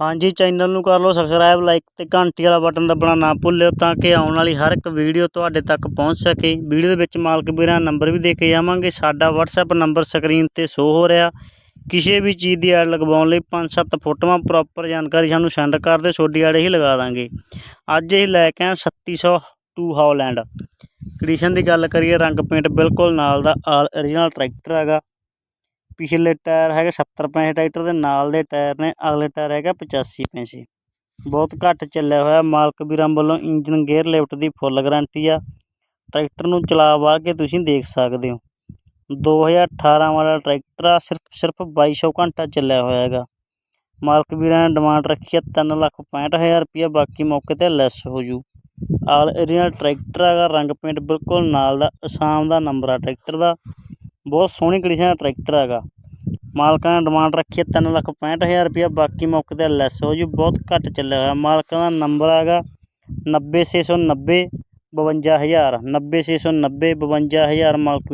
ਹਾਂਜੀ ਚੈਨਲ ਨੂੰ ਕਰ ਲਓ ਸਬਸਕ੍ਰਾਈਬ ਲਾਈਕ ਤੇ ਘੰਟੀ ਵਾਲਾ ਬਟਨ ਦਬਣਾ ਨਾ ਭੁੱਲਿਓ ਤਾਂ ਕਿ ਆਉਣ ਵਾਲੀ ਹਰ ਇੱਕ ਵੀਡੀਓ ਤੁਹਾਡੇ ਤੱਕ ਪਹੁੰਚ ਸਕੇ। ਵੀਡੀਓ ਦੇ ਵਿੱਚ ਮਾਲਕ ਵੀਰਾਂ ਦਾ ਨੰਬਰ ਵੀ ਦੇ ਕੇ ਜਾਵਾਂਗੇ। ਸਾਡਾ WhatsApp ਨੰਬਰ ਸਕਰੀਨ ਤੇ ਸ਼ੋ ਹੋ ਰਿਹਾ। ਕਿਸੇ ਵੀ ਚੀਜ਼ ਦੀ ਐਡ ਲਗਵਾਉਣ ਲਈ 5-7 ਫੋਟੋਆਂ ਪ੍ਰੋਪਰ ਜਾਣਕਾਰੀ ਸਾਨੂੰ ਸੈਂਡ ਕਰ ਦਿਓ। ਛੋਡੀ ਐਡ ਹੀ ਲਗਾ ਦਾਂਗੇ। ਅੱਜ ਇਹ ਲੈ ਕੇ ਆਏ 3702 ਹਾਲੈਂਡ ਕੰਡੀਸ਼ਨ ਦੀ ਗੱਲ ਕਰੀਏ, ਰੰਗ ਪੇਂਟ ਬਿਲਕੁਲ ਨਾਲ ਦਾ ਆਲ origignal ਟਰੈਕਟਰ ਹੈਗਾ। ਪਿਛਲੇ ਟਾਇਰ ਹੈਗੇ 70 ਪੈਸੇ ਟਰੈਕਟਰ ਦੇ, ਨਾਲ ਦੇ ਟਾਇਰ ਨੇ, ਅਗਲੇ ਟਾਇਰ ਹੈਗਾ 85 ਪੈਸੇ। ਬਹੁਤ ਘੱਟ ਚੱਲਿਆ ਹੋਇਆ, ਮਾਲਕ ਵੀਰਾਂ ਵੱਲੋਂ ਇੰਜਨ ਗੇਅਰ ਲਿਫਟ ਦੀ ਫੁੱਲ ਗਾਰੰਟੀ ਆ। ਟਰੈਕਟਰ ਨੂੰ ਚਲਾ ਵਾ ਕੇ ਤੁਸੀਂ ਦੇਖ ਸਕਦੇ ਹੋ। 2018 ਵਾਲਾ ਟਰੈਕਟਰ ਆ, ਸਿਰਫ ਸਿਰਫ 2200 ਘੰਟਾ ਚੱਲਿਆ ਹੋਇਆ ਹੈਗਾ। ਮਾਲਕ ਵੀਰਾਂ ਨੇ ਡਿਮਾਂਡ ਰੱਖੀ ਆ 3 ਲੱਖ 65000 ਰੁਪਇਆ, ਬਾਕੀ ਮੌਕੇ ਤੇ ਲੈਸ ਹੋ ਜੂ। ਆਲ ਏਰੀਅਲ ਟਰੈਕਟਰ ਹੈਗਾ, ਰੰਗ ਪੇਂਟ ਬਿਲਕੁਲ ਨਾਲ ਦਾ, ਅਸਾਮ ਦਾ ਨੰਬਰ ਆ ਟਰੈਕਟਰ ਦਾ। ਬਹੁਤ ਸੋਹਣੀ ਕੰਡੀਸ਼ਨ ਦਾ ਟਰੈਕਟਰ ਹੈਗਾ। ਮਾਲਕਾਂ ਨੇ ਡਿਮਾਂਡ ਰੱਖੀ ਹੈ ਤਿੰਨ ਲੱਖ ਪੈਂਹਠ ਹਜ਼ਾਰ ਰੁਪਇਆ, ਬਾਕੀ ਮੌਕੇ ਤੇ ਲੈਸ ਹੋ ਜੂ, ਬਹੁਤ ਘੱਟ ਚੱਲਿਆ ਹੋਇਆ। ਮਾਲਕਾਂ ਦਾ ਨੰਬਰ ਹੈਗਾ ਨੱਬੇ ਛੇ ਸੌ ਨੱਬੇ ਬਵੰਜਾ ਹਜ਼ਾਰ, ਨੱਬੇ ਛੇ ਸੌ ਨੱਬੇ ਬਵੰਜਾ ਹਜ਼ਾਰ ਮਾਲਕ